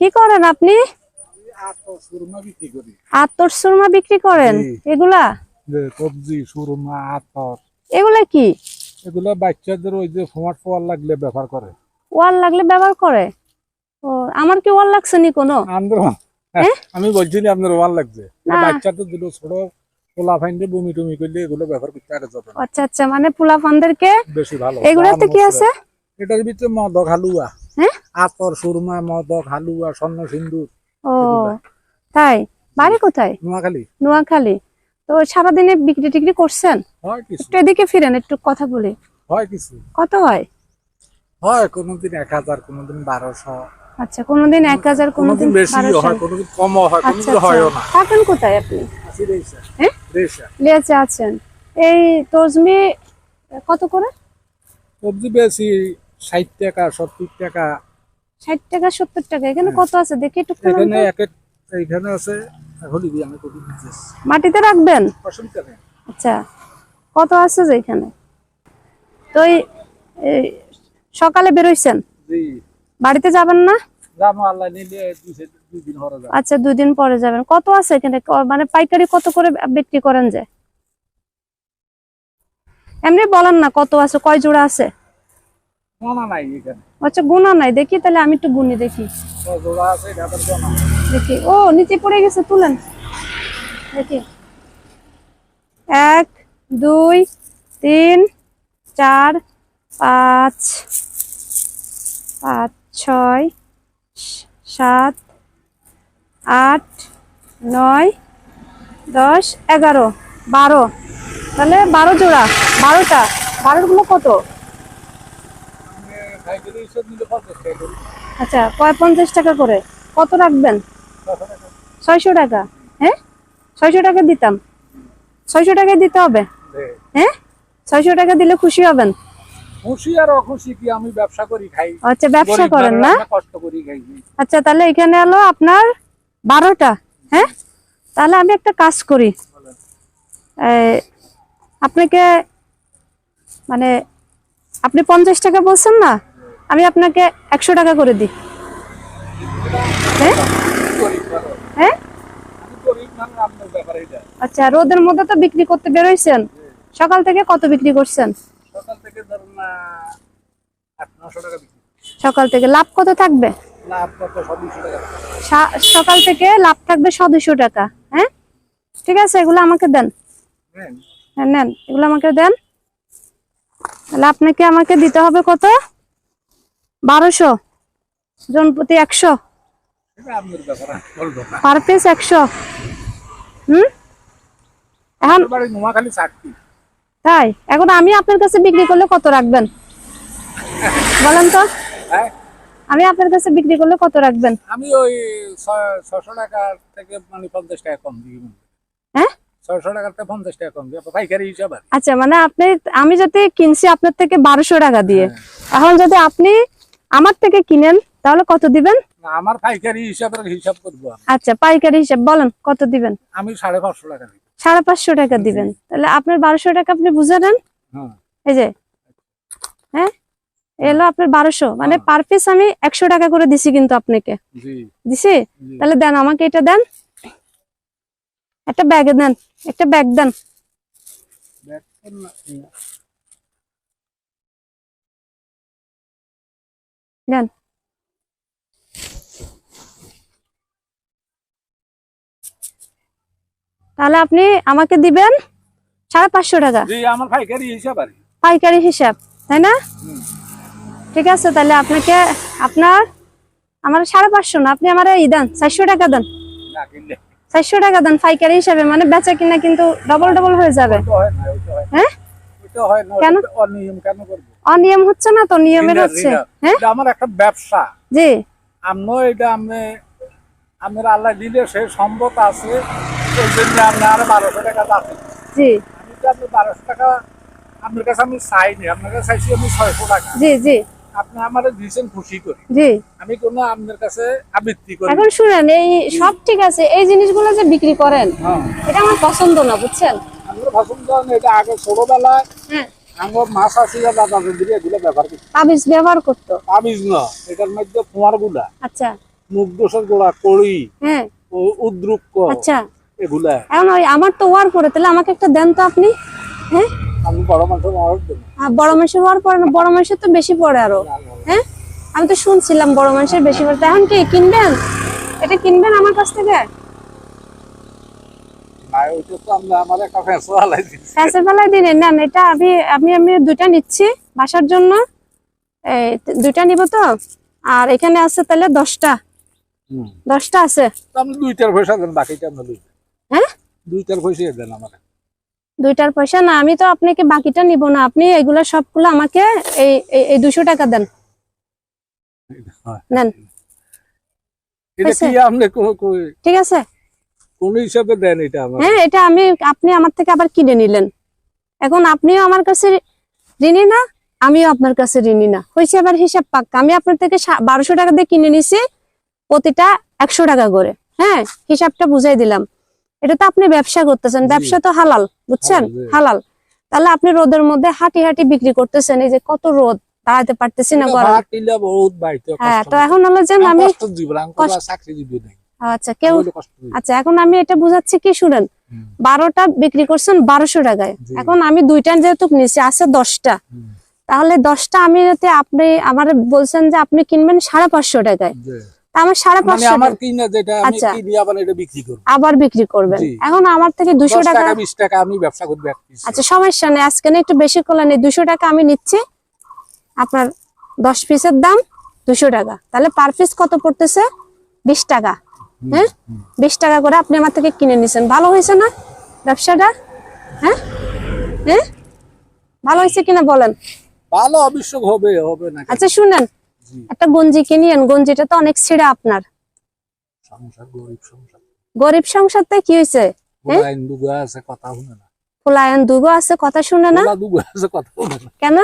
কি করেন আপনি? আতর সুরমা বিক্রি করেন? এগুলা? সবজি সুরমা আতর। এগুলা কি? এগুলো বাচ্চাদের ওই যে ফোমাট ফোয়ার লাগলে ব্যবহার করে। ওয়াল লাগলে ব্যবহার করে? ও আমার কি ওয়াল লাগছে নি কোনো? আমাদের আমি বলছি না আপনার ওয়াল লাগছে। বাচ্চাদের দুটো ছোট পোলা ফাইন্ডে বমি টমি করলে এগুলো ব্যবহার করতে আরে যাবে আচ্ছা আচ্ছা মানে পোলাপানদেরকে বেশি ভালো। এগুলাতে কি আছে? এটার ভিতরে মদ হালুয়া। হ্যাঁ আতর সুরমা মদক হালুয়া স্বর্ণ সিন্দুর ও তাই? বাড়ি কোথায়? নোয়াখালী। নোয়াখালী। তো সারাদিনে বিক্রি টিক্রি করছেন? একটু এদিকে ফিরেন একটু কথা বলি। হয় কিছু। কত হয়? হয় কোনোদিন এক হাজার কোনোদিন বারোশো। আচ্ছা কোনোদিন এক হাজার কোনোদিন বেশি হয় কোনোদিন কমও হয় কোনোদিন হয়ও না। থাকেন কোথায় আপনি? হ্যাঁ আছেন। এই তজমি কত করে? সবজি বেশি ষাট টাকা সত্তর টাকা। ষাট টাকা সত্তর টাকা এখানে কত আছে? দেখি একটু এখানে এক এক এইখানে আছে হলি দিয়ে আমি মাটিতে রাখবেন? নেই আচ্ছা কত আছে যে এখানে? তো সকালে বেরোইছেন জি। বাড়িতে যাবেন না? নিলে দুই দিন আচ্ছা পরে যাবেন। কত আছে এখানে? মানে পাইকারি কত করে বিক্রি করেন যে? এমনি বলেন না কত আছে কয় জোড়া আছে? এখানে আচ্ছা গুণা নাই। দেখি তাহলে আমি একটু গুনি দেখি। দেখি। ও নিচে পড়ে গেছে তুলেন। দেখি। এক দুই তিন চার পাঁচ পাঁচ ছয় সাত আট নয় দশ এগারো বারো। তাহলে বারো জোড়া। বারোটা। বারোগুলো কত আমি সাইকেল হিসেব নিলে পঞ্চাশ টাকা করি আচ্ছা কয় পঞ্চাশ টাকা করে? কত রাখবেন? ছয়শো টাকা। হ্যাঁ? ছয়শো টাকা দিতাম। ছয়শো টাকা দিতে হবে? হ্যাঁ? ছয়শো টাকা দিলে খুশি হবেন? খুশি আর অখুশি কি? আমি ব্যবসা করি খাই। আচ্ছা ব্যবসা করেন না? কষ্ট করি খাই। আচ্ছা তাহলে এখানে হলো আপনার বারোটা হ্যাঁ? তাহলে আমি একটা কাজ করি। আপনাকে মানে আপনি পঞ্চাশ টাকা বলছেন না? আমি আপনাকে একশো টাকা করে দিই। হ্যাঁ? হ্যাঁ? আচ্ছা রোদের মধ্যে তো বিক্রি করতে বেরোইছেন। সকাল থেকে কত বিক্রি করছেন? সকাল থেকে লাভ কত থাকবে? সকাল থেকে লাভ থাকবে সদস্য টাকা হ্যাঁ? ঠিক আছে এগুলো আমাকে দেন। হ্যাঁ হ্যাঁ নেন এগুলো আমাকে দেন। তাহলে আপনাকে আমাকে দিতে হবে কত? বারোশো জন প্রতি একশো। পার পিস একশো। হুম? এখন তাই? এখন আমি আপনার কাছে বিক্রি করলে কত রাখবেন? বলেন তো। হ্যাঁ? আমি আপনার কাছে বিক্রি করলে কত রাখবেন? আমি ওই ছশো টাকা থেকে মানে পঞ্চাশ টাকা কম দিই। হ্যাঁ? ছয়শো টাকার থেকে পঞ্চাশ টাকা কম দিই। পাইকারি হিসাব আচ্ছা মানে আপনি আমি যদি কিনছি আপনার থেকে বারোশো টাকা দিয়ে। এখন যদি আপনি আমার থেকে কিনেন তাহলে কত দিবেন? আমার পাইকারি হিসাবের হিসাব করব আচ্ছা পাইকারি হিসাব বলেন কত দিবেন? আমি সাড়ে পাঁচশো টাকা দিই সাড়ে পাঁচশো টাকা দিবেন। তাহলে আপনার বারোশো টাকা আপনি বুঝে নেন? হ্যাঁ এই যে হ্যাঁ? এলো আপনার বারোশো। মানে পার পিস আমি একশো টাকা করে দিছি কিন্তু আপনাকে। জি। দিছি? তাহলে দেন আমাকে এটা দেন। একটা ব্যাগে দেন একটা ব্যাগ দেন। দেখ, না, না। দেন তাহলে আপনি আমাকে দিবেন সাড়ে পাঁচশো টাকা। পাইকারি হিসাব তাই না? ঠিক আছে তাহলে আপনাকে আপনার আমার সাড়ে পাঁচশো না আপনি আমার এই দেন চারশো টাকা দেন। চারশো টাকা দেন পাইকারি হিসাবে মানে বেচা কিনা কিন্তু ডবল ডবল হয়ে যাবে। হয়? হয় না। কেন? অনিয়ম কেন করব? অনিয়ম হচ্ছে না তো নিয়মের হচ্ছে হ্যাঁ? এটা আমার একটা ব্যবসা। জি। আমনো এটা আমি আমার আল্লাহ দিলে সে সম্পদ আছে এই জন্য আপনি আরও বারোশো টাকা যাচ্ছে জি। আমি তো আপনি বারোশো টাকা আপনার কাছে আমি চাইনি আপনার কাছে চাইছি আমি ছয়শো টাকা। জি জি। আপনি আমার দিয়েছেন খুশি করি। জি। আমি কোনো আপনার কাছে আবৃত্তি করি এখন শুনেন এই সব ঠিক আছে এই জিনিসগুলো যে বিক্রি করেন হ্যাঁ। এটা আমার পছন্দ না বুঝছেন? আমরা পছন্দ না, এটা আগে ছোটবেলায় মাছ আছে দাদা দাদা এগুলো ব্যবহার করছি তাবিজ ব্যবহার করতো? তাবিজ না এটার মধ্যে কুমারগুলা আচ্ছা। মুখ দোষের গোড়া কড়ি হ্যাঁ। আচ্ছা। এগুলা। এখন ওই আমার তো ওয়ার করে তাহলে আমাকে একটা দেন তো আপনি। হ্যাঁ? আমি বড় দেবো। বড় ওয়ার না বড় তো বেশি পড়ে আরও। হ্যাঁ? আমি তো শুনছিলাম বড় মানুষের বেশি পড়ে। এখন কি কিনবেন? এটা কিনবেন আমার কাছ থেকে না ওইটা তো আমরা আমার একটা ফ্যাসো হালাই দিচ্ছি কাছে ফেলাই দিন এটা আমি আমি আমি দুইটা নিচ্ছি বাসার জন্য। এই দুইটা নিব তো? আর এখানে আছে তাহলে দশটা। দশটা আছে? দুইটার পয়সা দেন বাকিটা হ্যাঁ? দুইটার পয়সা দেন আমার দুইটার পয়সা? না আমি তো আপনাকে বাকিটা নিব না। আপনি এগুলা সবগুলো আমাকে এই এই- দুশো টাকা দেন। নেন ঠিক আছে। কোন হিসাবে দেন এটা আমার। হ্যাঁ এটা আমি আপনি আমার থেকে আবার কিনে নিলেন। এখন আপনিও আমার কাছে ঋণী না আমিও আপনার কাছে ঋণী না। হয়েছে আবার হিসাব পাক্কা আমি আপনার থেকে বারোশো টাকা দিয়ে কিনে নিছি প্রতিটা একশো টাকা করে। হ্যাঁ হিসাবটা বুঝাই দিলাম। এটা তো আপনি ব্যবসা করতেছেন। ব্যবসা তো হালাল বুঝছেন? হালাল, তাহলে আপনি রোদের মধ্যে হাঁটি হাঁটি বিক্রি করতেছেন। এই যে কত রোদ দাঁড়াতে পারতেছি না হ্যাঁ তো এখন হলো যে আমি কষ্ট আচ্ছা কেউ। আচ্ছা এখন আমি এটা বুঝাচ্ছি কি শুনেন বারোটা বিক্রি করছেন বারোশো টাকায়। এখন আমি দুইটা যেহেতু নিচ্ছি আছে দশটা। তাহলে দশটা আমি যাতে আপনি আমার বলছেন যে আপনি কিনবেন সাড়ে পাঁচশো টাকায়। তা আমার সাড়ে মানে পাঁচশো আচ্ছা। আবার বিক্রি করব। আবার বিক্রি করবেন। এখন আমার থেকে দুশো টাকা টাকা আমি ব্যবসা করব আচ্ছা সমস্যা নেই আজকে না একটু বেশি করলে নেই দুশো টাকা আমি নিচ্ছি। আপনার দশ পিসের দাম দুশো টাকা। তাহলে পার পিস কত পড়তেছে? বিশ টাকা। হ্যাঁ? বিশ টাকা করে আপনি আমার থেকে কিনে নিছেন। ভালো হয়েছে না ব্যবসাটা? হ্যাঁ? হ্যাঁ? ভালো হয়েছে কিনা বলেন। ভালো অবশ্য হবে হবে না আচ্ছা শুনেন। একটা গঞ্জি কিনিয়েন গঞ্জিটা তো অনেক ছিঁড়া আপনার। সংসার গরিব সংসার। গরিব সংসারতে কি হয়েছে? হ্যাঁ? ওরা আছে কথা শুনে না। ফুলায়ন দুগো আছে কথা শুনে না? ওরা আছে কথা শুনে না। কেন?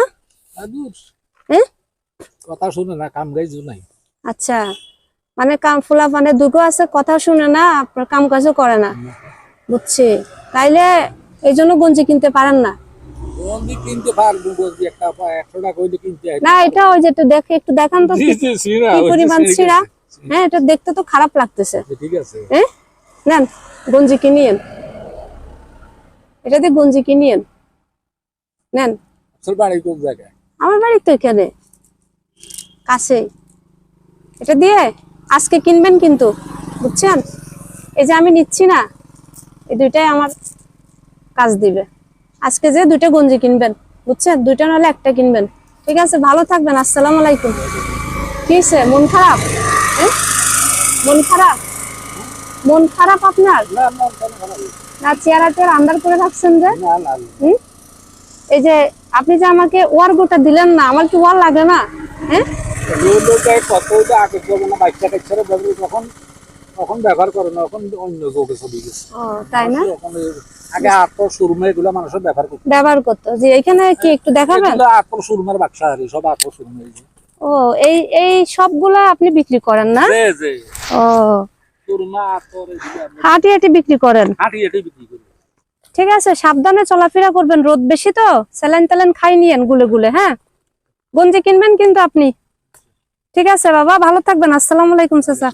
হ্যাঁ? কথা শুনে না কাম গাইজু নাই। আচ্ছা। মানে কাম ফুলা মানে দুগো আছে কথা শুনে না আপনার কাম কাজও করে না। বুঝছি? তাইলে এই জন্য গঞ্জি কিনতে পারেন না। না এটা ওই দেখে একটু দেখান তো। জি, জি, ছিঁড়া, কি পরিমাণ ছিঁড়া হ্যাঁ এটা দেখতে তো খারাপ লাগতেছে। ঠিক আছে। হ্যাঁ নেন গঞ্জি কিনিয়েন। এটা দিয়ে গঞ্জি কিনিয়েন। নেন। বাড়ি কোন জায়গায়? আমার বাড়ি তো এখানে। কাছে এটা দিয়ে? আজকে কিনবেন কিন্তু বুঝছেন? এই যে আমি নিচ্ছি না এই দুইটাই আমার কাজ দিবে। আজকে যে দুইটা গঞ্জি কিনবেন বুঝছেন? দুইটা নাহলে একটা কিনবেন। ঠিক আছে ভালো থাকবেন আসসালামু আলাইকুম। কি মন খারাপ? হ্যাঁ? মন খারাপ? মন খারাপ আপনার? না? চেয়ারা টেয়ার আন্দার করে রাখছেন যে? এই যে আপনি যে আমাকে ওয়ার গোটা দিলেন না আমার কি ওয়ার লাগে না? হ্যাঁ? লোকটাই কত ওইটা আগে করব না বাচ্চা কাচ্চারা ব্যবহার তখন তখন ব্যবহার করে না এখন অন্য যোগে চলে গেছে ও তাই না? আগে আতর সুরমা এগুলো মানুষের ব্যবহার করতো। ব্যবহার করতো। যে এখানে কি একটু দেখাবেন? এগুলো আতর সুরমার বাক্সা সব আতর সুরমা ও এই এই সবগুলা আপনি বিক্রি করেন না? যে, যে, ও। সুরমা আতর হাঁটি হাঁটি বিক্রি করেন? হাঁটি হাঁটি বিক্রি করি। ঠিক আছে সাবধানে চলাফেরা করবেন। রোদ বেশি তো স্যালাইন ট্যালাইন খাই নিয়েন গুলে গুলে হ্যাঁ? গঞ্জি কিনবেন কিন্তু আপনি। ঠিক আছে বাবা। ভালো থাকবেন। আসসালামু আলাইকুম চাচা।